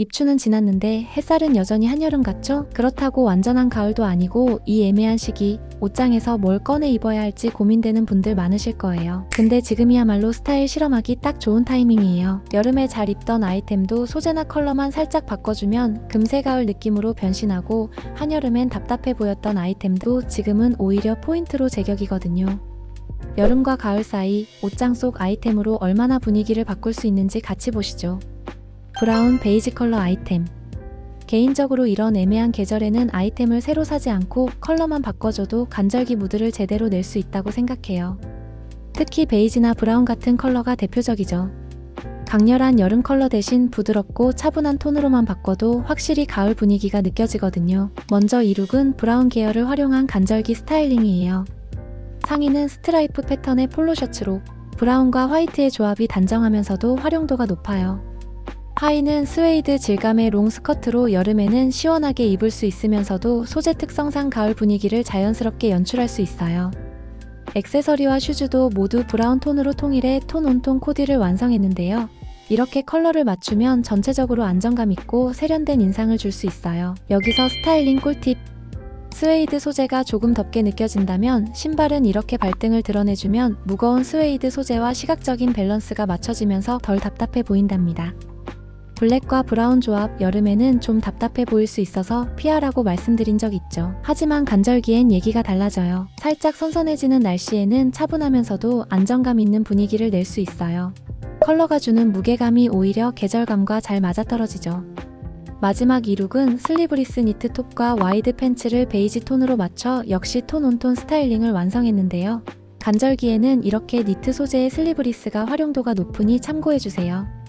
입추는 지났는데 햇살은 여전히 한여름 같죠? 그렇다고 완전한 가을도 아니고 이 애매한 시기 옷장에서 뭘 꺼내 입어야 할지 고민되는 분들 많으실 거예요. 근데 지금이야말로 스타일 실험하기 딱 좋은 타이밍이에요. 여름에 잘 입던 아이템도 소재나 컬러만 살짝 바꿔주면 금세 가을 느낌으로 변신하고 한여름엔 답답해 보였던 아이템도 지금은 오히려 포인트로 제격이거든요. 여름과 가을 사이 옷장 속 아이템으로 얼마나 분위기를 바꿀 수 있는지 같이 보시죠. 브라운 베이지 컬러 아이템. 개인적으로 이런 애매한 계절에는 아이템을 새로 사지 않고 컬러만 바꿔줘도 간절기 무드를 제대로 낼 수 있다고 생각해요. 특히 베이지나 브라운 같은 컬러가 대표적이죠. 강렬한 여름 컬러 대신 부드럽고 차분한 톤으로만 바꿔도 확실히 가을 분위기가 느껴지거든요. 먼저 이 룩은 브라운 계열을 활용한 간절기 스타일링이에요. 상의는 스트라이프 패턴의 폴로 셔츠로 브라운과 화이트의 조합이 단정하면서도 활용도가 높아요. 하의는 스웨이드 질감의 롱 스커트로 여름에는 시원하게 입을 수 있으면서도 소재 특성상 가을 분위기를 자연스럽게 연출할 수 있어요. 액세서리와 슈즈도 모두 브라운 톤으로 통일해 톤 온톤 코디를 완성했는데요. 이렇게 컬러를 맞추면 전체적으로 안정감 있고 세련된 인상을 줄 수 있어요. 여기서 스타일링 꿀팁. 스웨이드 소재가 조금 덥게 느껴진다면 신발은 이렇게 발등을 드러내주면 무거운 스웨이드 소재와 시각적인 밸런스가 맞춰지면서 덜 답답해 보인답니다. 블랙과 브라운 조합 여름에는 좀 답답해 보일 수 있어서 피하라고 말씀드린 적 있죠. 하지만 간절기엔 얘기가 달라져요. 살짝 선선해지는 날씨에는 차분하면서도 안정감 있는 분위기를 낼 수 있어요. 컬러가 주는 무게감이 오히려 계절감과 잘 맞아떨어지죠. 마지막 이 룩은 슬리브리스 니트 톱과 와이드 팬츠를 베이지 톤으로 맞춰 역시 톤 온톤 스타일링을 완성했는데요. 간절기에는 이렇게 니트 소재의 슬리브리스가 활용도가 높으니 참고해주세요.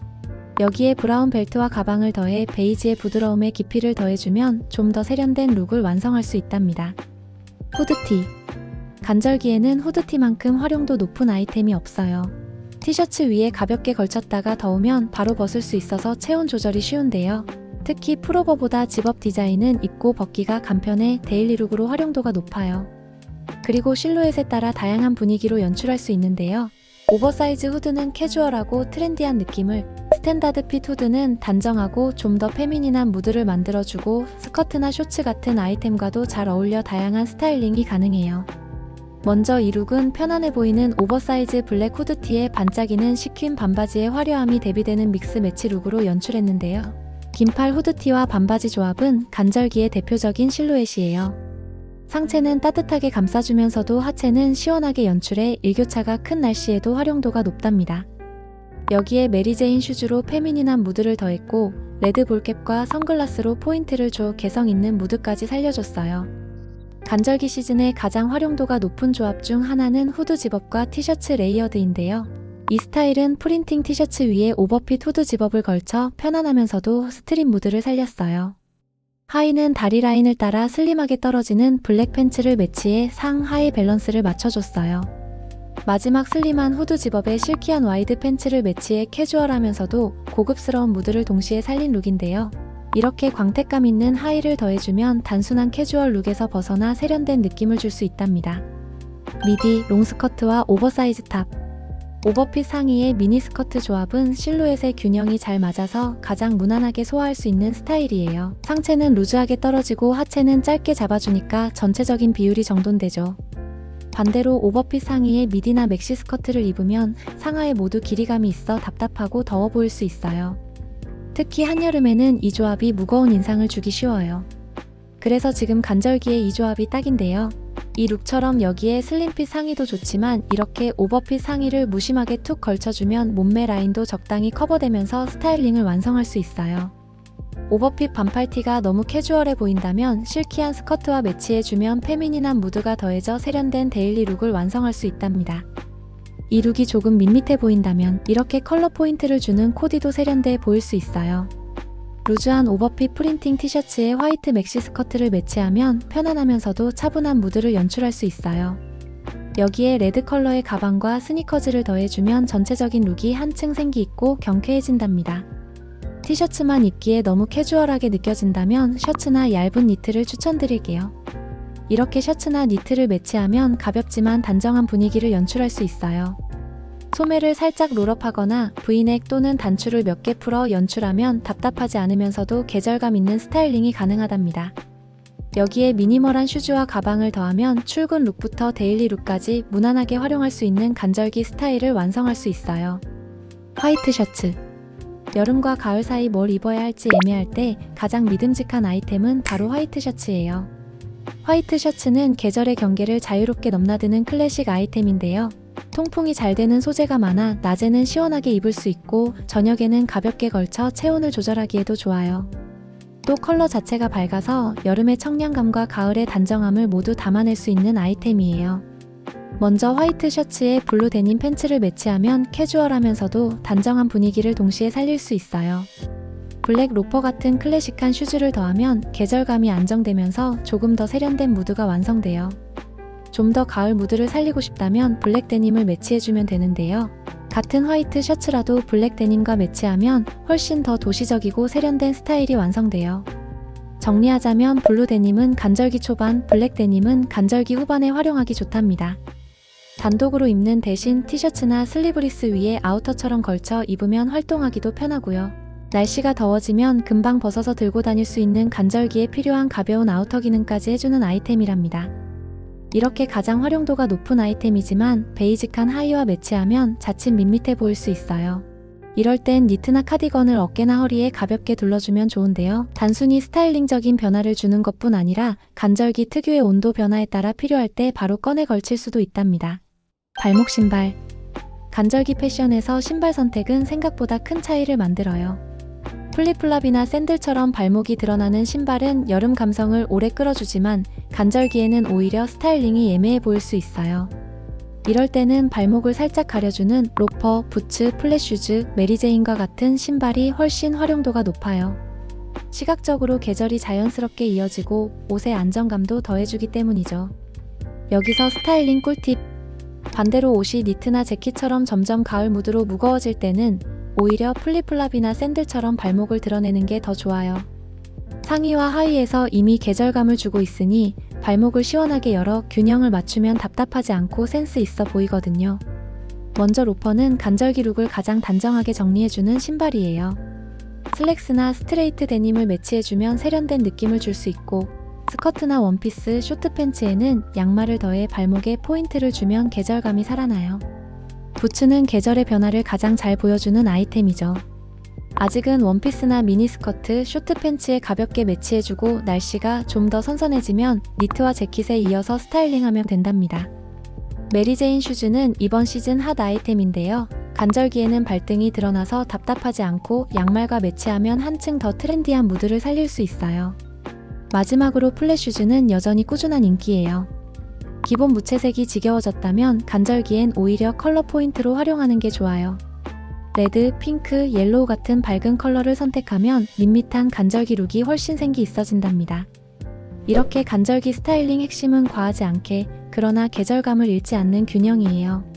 여기에 브라운 벨트와 가방을 더해 베이지의 부드러움에 깊이를 더해주면 좀 더 세련된 룩을 완성할 수 있답니다. 후드티. 간절기에는 후드티만큼 활용도 높은 아이템이 없어요. 티셔츠 위에 가볍게 걸쳤다가 더우면 바로 벗을 수 있어서 체온 조절이 쉬운데요. 특히 프로버보다 집업 디자인은 입고 벗기가 간편해 데일리룩으로 활용도가 높아요. 그리고 실루엣에 따라 다양한 분위기로 연출할 수 있는데요. 오버사이즈 후드는 캐주얼하고 트렌디한 느낌을, 스탠다드 핏 후드는 단정하고 좀 더 페미닌한 무드를 만들어주고 스커트나 쇼츠 같은 아이템과도 잘 어울려 다양한 스타일링이 가능해요. 먼저 이 룩은 편안해 보이는 오버사이즈 블랙 후드티에 반짝이는 시퀸 반바지의 화려함이 대비되는 믹스 매치 룩으로 연출했는데요. 긴팔 후드티와 반바지 조합은 간절기의 대표적인 실루엣이에요. 상체는 따뜻하게 감싸주면서도 하체는 시원하게 연출해 일교차가 큰 날씨에도 활용도가 높답니다. 여기에 메리제인 슈즈로 페미닌한 무드를 더했고 레드 볼캡과 선글라스로 포인트를 줘 개성 있는 무드까지 살려줬어요. 간절기 시즌에 가장 활용도가 높은 조합 중 하나는 후드 집업과 티셔츠 레이어드인데요. 이 스타일은 프린팅 티셔츠 위에 오버핏 후드 집업을 걸쳐 편안하면서도 스트릿 무드를 살렸어요. 하의는 다리 라인을 따라 슬림하게 떨어지는 블랙 팬츠를 매치해 상하의 밸런스를 맞춰줬어요. 마지막 슬림한 후드 집업에 실키한 와이드 팬츠를 매치해 캐주얼하면서도 고급스러운 무드를 동시에 살린 룩인데요. 이렇게 광택감 있는 하의를 더해주면 단순한 캐주얼 룩에서 벗어나 세련된 느낌을 줄 수 있답니다. 미디, 롱스커트와 오버사이즈 탑. 오버핏 상의의 미니스커트 조합은 실루엣의 균형이 잘 맞아서 가장 무난하게 소화할 수 있는 스타일이에요. 상체는 루즈하게 떨어지고 하체는 짧게 잡아주니까 전체적인 비율이 정돈되죠. 반대로 오버핏 상의에 미디나 맥시 스커트를 입으면 상하에 모두 길이감이 있어 답답하고 더워 보일 수 있어요. 특히 한여름에는 이 조합이 무거운 인상을 주기 쉬워요. 그래서 지금 간절기에 이 조합이 딱인데요. 이 룩처럼 여기에 슬림핏 상의도 좋지만 이렇게 오버핏 상의를 무심하게 툭 걸쳐주면 몸매 라인도 적당히 커버되면서 스타일링을 완성할 수 있어요. 오버핏 반팔티가 너무 캐주얼해 보인다면 실키한 스커트와 매치해주면 페미닌한 무드가 더해져 세련된 데일리 룩을 완성할 수 있답니다. 이 룩이 조금 밋밋해 보인다면 이렇게 컬러 포인트를 주는 코디도 세련돼 보일 수 있어요. 루즈한 오버핏 프린팅 티셔츠에 화이트 맥시 스커트를 매치하면 편안하면서도 차분한 무드를 연출할 수 있어요. 여기에 레드 컬러의 가방과 스니커즈를 더해주면 전체적인 룩이 한층 생기 있고 경쾌해진답니다. 티셔츠만 입기에 너무 캐주얼하게 느껴진다면 셔츠나 얇은 니트를 추천드릴게요. 이렇게 셔츠나 니트를 매치하면 가볍지만 단정한 분위기를 연출할 수 있어요. 소매를 살짝 롤업하거나 브이넥 또는 단추를 몇 개 풀어 연출하면 답답하지 않으면서도 계절감 있는 스타일링이 가능하답니다. 여기에 미니멀한 슈즈와 가방을 더하면 출근 룩부터 데일리 룩까지 무난하게 활용할 수 있는 간절기 스타일을 완성할 수 있어요. 화이트 셔츠. 여름과 가을 사이 뭘 입어야 할지 애매할 때 가장 믿음직한 아이템은 바로 화이트 셔츠예요. 화이트 셔츠는 계절의 경계를 자유롭게 넘나드는 클래식 아이템인데요. 통풍이 잘 되는 소재가 많아 낮에는 시원하게 입을 수 있고 저녁에는 가볍게 걸쳐 체온을 조절하기에도 좋아요. 또 컬러 자체가 밝아서 여름의 청량감과 가을의 단정함을 모두 담아낼 수 있는 아이템이에요. 먼저 화이트 셔츠에 블루 데님 팬츠를 매치하면 캐주얼하면서도 단정한 분위기를 동시에 살릴 수 있어요. 블랙 로퍼 같은 클래식한 슈즈를 더하면 계절감이 안정되면서 조금 더 세련된 무드가 완성돼요. 좀 더 가을 무드를 살리고 싶다면 블랙 데님을 매치해주면 되는데요. 같은 화이트 셔츠라도 블랙 데님과 매치하면 훨씬 더 도시적이고 세련된 스타일이 완성돼요. 정리하자면 블루 데님은 간절기 초반, 블랙 데님은 간절기 후반에 활용하기 좋답니다. 단독으로 입는 대신 티셔츠나 슬리브리스 위에 아우터처럼 걸쳐 입으면 활동하기도 편하고요. 날씨가 더워지면 금방 벗어서 들고 다닐 수 있는 간절기에 필요한 가벼운 아우터 기능까지 해주는 아이템이랍니다. 이렇게 가장 활용도가 높은 아이템이지만 베이직한 하의와 매치하면 자칫 밋밋해 보일 수 있어요. 이럴 땐 니트나 카디건을 어깨나 허리에 가볍게 둘러주면 좋은데요. 단순히 스타일링적인 변화를 주는 것뿐 아니라 간절기 특유의 온도 변화에 따라 필요할 때 바로 꺼내 걸칠 수도 있답니다. 발목 신발. 간절기 패션에서 신발 선택은 생각보다 큰 차이를 만들어요. 플립플랍이나 샌들처럼 발목이 드러나는 신발은 여름 감성을 오래 끌어주지만 간절기에는 오히려 스타일링이 애매해 보일 수 있어요. 이럴 때는 발목을 살짝 가려주는 로퍼, 부츠, 플랫슈즈, 메리제인과 같은 신발이 훨씬 활용도가 높아요. 시각적으로 계절이 자연스럽게 이어지고 옷의 안정감도 더해주기 때문이죠. 여기서 스타일링 꿀팁. 반대로 옷이 니트나 재킷처럼 점점 가을 무드로 무거워질 때는 오히려 플립플랍이나 샌들처럼 발목을 드러내는 게 더 좋아요. 상의와 하의에서 이미 계절감을 주고 있으니 발목을 시원하게 열어 균형을 맞추면 답답하지 않고 센스 있어 보이거든요. 먼저 로퍼는 간절기 룩을 가장 단정하게 정리해주는 신발이에요. 슬랙스나 스트레이트 데님을 매치해주면 세련된 느낌을 줄 수 있고 스커트나 원피스, 쇼트 팬츠에는 양말을 더해 발목에 포인트를 주면 계절감이 살아나요. 부츠는 계절의 변화를 가장 잘 보여주는 아이템이죠. 아직은 원피스나 미니스커트, 쇼트 팬츠에 가볍게 매치해주고 날씨가 좀 더 선선해지면 니트와 재킷에 이어서 스타일링하면 된답니다. 메리제인 슈즈는 이번 시즌 핫 아이템인데요. 간절기에는 발등이 드러나서 답답하지 않고 양말과 매치하면 한층 더 트렌디한 무드를 살릴 수 있어요. 마지막으로 플랫 슈즈는 여전히 꾸준한 인기예요. 기본 무채색이 지겨워졌다면 간절기엔 오히려 컬러 포인트로 활용하는 게 좋아요. 레드, 핑크, 옐로우 같은 밝은 컬러를 선택하면 밋밋한 간절기 룩이 훨씬 생기 있어진답니다. 이렇게 간절기 스타일링 핵심은 과하지 않게 그러나 계절감을 잃지 않는 균형이에요.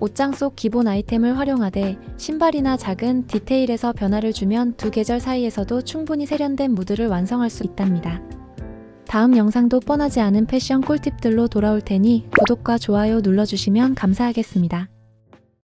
옷장 속 기본 아이템을 활용하되 신발이나 작은 디테일에서 변화를 주면 두 계절 사이에서도 충분히 세련된 무드를 완성할 수 있답니다. 다음 영상도 뻔하지 않은 패션 꿀팁들로 돌아올 테니 구독과 좋아요 눌러주시면 감사하겠습니다.